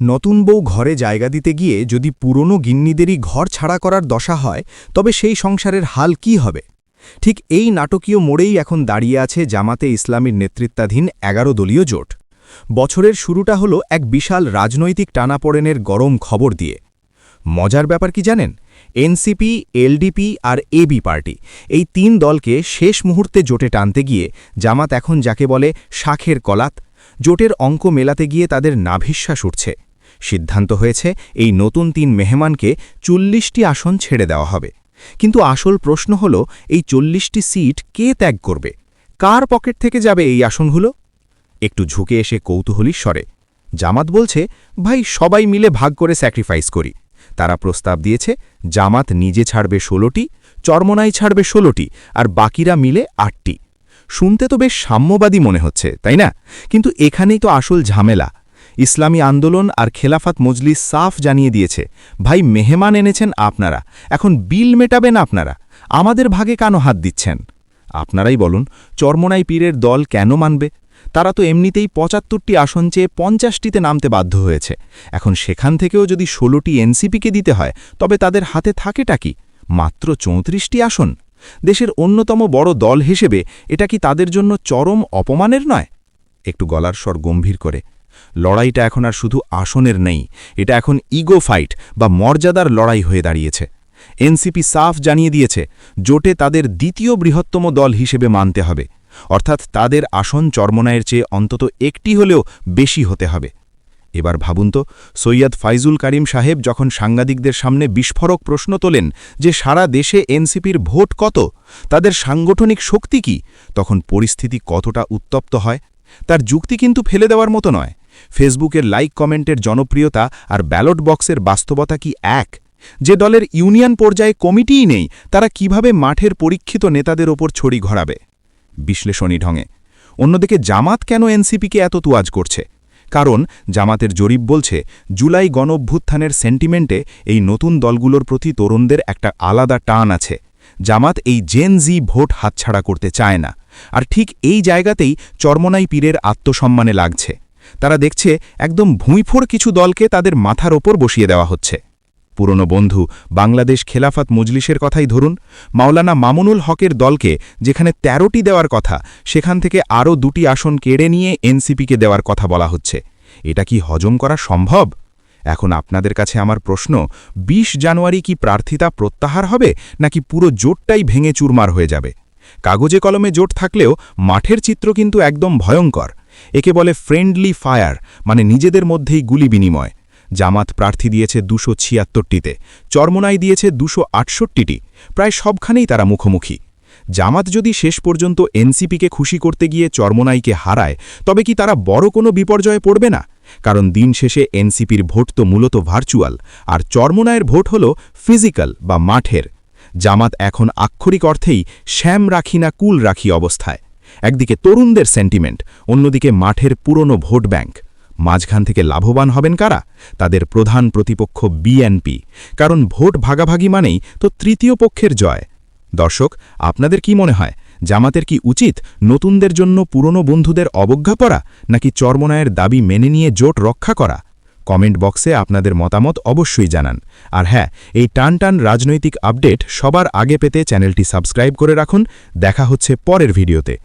নতুন বউ ঘরে জায়গা দিতে গিয়ে যদি পুরনো গিন্নিদেরই ঘর ছাড়া করার দশা হয়, তবে সেই সংসারের হাল কি হবে? ঠিক এই নাটকীয় মোড়েই এখন দাঁড়িয়ে আছে জামাতে ইসলামীর নেতৃত্বাধীন এগারো দলীয় জোট। বছরের শুরুটা হলো এক বিশাল রাজনৈতিক টানাপোড়েনের গরম খবর দিয়ে। মজার ব্যাপার কি জানেন? এনসিপি, এলডিপি আর এবি পার্টি এই তিন দলকে শেষ মুহূর্তে জোটে টানতে গিয়ে জামাত এখন যাকে বলে শাখের কলাত, জোটের অঙ্ক মেলাতে গিয়ে তাদের নাভিশ্বাস উঠছে। সিদ্ধান্ত হয়েছে এই নতুন তিন মেহমানকে চল্লিশটি আসন ছেড়ে দেওয়া হবে। কিন্তু আসল প্রশ্ন হল, এই চল্লিশটি সিট কে ত্যাগ করবে? কার পকেট থেকে যাবে এই আসনগুলো? একটু ঝুঁকে এসে কৌতূহলী স্বরে, জামাত বলছে, ভাই, সবাই মিলে ভাগ করে স্যাক্রিফাইস করি। তারা প্রস্তাব দিয়েছে, জামাত নিজে ছাড়বে ষোলোটি, চর্মনাই ছাড়বে ষোলোটি, আর বাকিরা মিলে আটটি। শুনতে তো বেশ সাম্যবাদী মনে হচ্ছে, তাই না? কিন্তু এখানেই তো আসল ঝামেলা। ইসলামী আন্দোলন আর খেলাফাত মজলিস সাফ জানিয়ে দিয়েছে। ভাই, মেহমান এনেছেন আপনারা। এখন বিল মেটাবেন আপনারা। আমাদের ভাগে কেন হাত দিচ্ছেন? আপনারাই বলুন, চরমনাই পীরের দল কেন মানবে? তারা তো এমনিতেই পঁচাত্তরটি আসন চেয়ে পঞ্চাশটিতে নামতে বাধ্য হয়েছে। এখন সেখান থেকেও যদি ষোলোটি এনসিপিকে দিতে হয়, তবে তাদের হাতে থাকেটা কি? মাত্র চৌত্রিশটি আসন? দেশের অন্যতম বড় দল হিসেবে এটা কি তাদের জন্য চরম অপমানের নয়? একটু গলার স্বর গম্ভীর করে। লড়াইটা এখন আর শুধু আসনের নেই, এটা এখন ইগো ফাইট বা মর্যাদার লড়াই হয়ে দাঁড়িয়েছে। এনসিপি সাফ জানিয়ে দিয়েছে, জোটে তাদের দ্বিতীয় বৃহত্তম দল হিসেবে মানতে হবে। অর্থাৎ তাদের আসন চর্মনায়ের চেয়ে অন্তত একটি হলেও বেশি হতে হবে। এবার ভাবুন তো, সৈয়দ ফাইজুল করিম সাহেব যখন সাংবাদিকদের সামনে বিস্ফোরক প্রশ্ন তোলেন যে সারা দেশে এনসিপির ভোট কত, তাদের সাংগঠনিক শক্তি কি, তখন পরিস্থিতি কতটা উত্তপ্ত হয়, তার যুক্তি কিন্তু ফেলে দেওয়ার মতো নয়। ফেসবুকের লাইক কমেন্টের জনপ্রিয়তা আর ব্যালট বক্সের বাস্তবতা কি এক? যে দলের ইউনিয়ন পর্যায়ে কমিটিই নেই, তারা কীভাবে মাঠের পরীক্ষিত নেতাদের ওপর ছড়ি ঘরাবে? বিশ্লেষণী ঢঙে। অন্যদিকে জামাত কেন এনসিপিকে এত তুয়াজ করছে? কারণ জামাতের জরিপ বলছে, জুলাই গণঅভ্যুত্থানের সেন্টিমেন্টে এই নতুন দলগুলোর প্রতি তরুণদের একটা আলাদা টান আছে। জামাত এই জেন জি ভোট হাতছাড়া করতে চায় না। আর ঠিক এই জায়গাতেই চর্মনাই পীরের আত্মসম্মানে লাগছে। তারা দেখছে একদম ভুঁইফোড় কিছু দলকে তাদের মাথার ওপর বসিয়ে দেওয়া হচ্ছে। পুরনো বন্ধু বাংলাদেশ খেলাফাত মজলিসের কথাই ধরুন, মাওলানা মামুনুল হকের দলকে যেখানে ১৩টি দেওয়ার কথা, সেখান থেকে আরও দুটি আসন কেড়ে নিয়ে এনসিপিকে দেওয়ার কথা বলা হচ্ছে। এটা কি হজম করা সম্ভব? এখন আপনাদের কাছে আমার প্রশ্ন ২০ জানুয়ারি কি প্রার্থিতা প্রত্যাহার হবে, নাকি পুরো জোটটাই ভেঙে চুরমার হয়ে যাবে? কাগজে কলমে জোট থাকলেও মাঠের চিত্র কিন্তু একদম ভয়ঙ্কর। একে বলে ফ্রেন্ডলি ফায়ার মানে নিজেদের মধ্যেই গুলি বিনিময়। জামাত প্রার্থী দিয়েছে দুশো ছিয়াত্তরটিতে, চরমনাই দিয়েছে দুশো আটষট্টিটি, প্রায় সবখানেই তারা মুখোমুখি। জামাত যদি শেষ পর্যন্ত এনসিপিকে খুশি করতে গিয়ে চরমনাইকে হারায়, তবে কি তারা বড় কোনো বিপর্যয়ে পড়বে না? কারণ দিন শেষে এনসিপির ভোট তো মূলত ভার্চুয়াল, আর চরমনায়ের ভোট হল ফিজিক্যাল বা মাঠের। জামাত এখন আক্ষরিক অর্থেই শ্যাম রাখি না কুল রাখি অবস্থায়। একদিকে তরুণদের সেন্টিমেন্ট অন্যদিকে মাঠের পুরনো ভোট ব্যাংক। মাঝখান থেকে লাভবান হবেন কারা? তাদের প্রধান প্রতিপক্ষ বিএনপি কারণ ভোট ভাগাভাগি মানেই তো তৃতীয় পক্ষের জয়। দর্শক, আপনাদের কি মনে হয়? জামাতের কি উচিত নতুনদের জন্য পুরনো বন্ধুদের অবজ্ঞা করা নাকি চর্মনায়ের দাবি মেনে নিয়ে জোট রক্ষা করা? কমেন্ট বক্সে আপনাদের মতামত অবশ্যই জানান। আর হ্যাঁ এই টান টান রাজনৈতিক আপডেট সবার আগে পেতে চ্যানেলটি সাবস্ক্রাইব করে রাখুন। দেখা হচ্ছে পরের ভিডিওতে।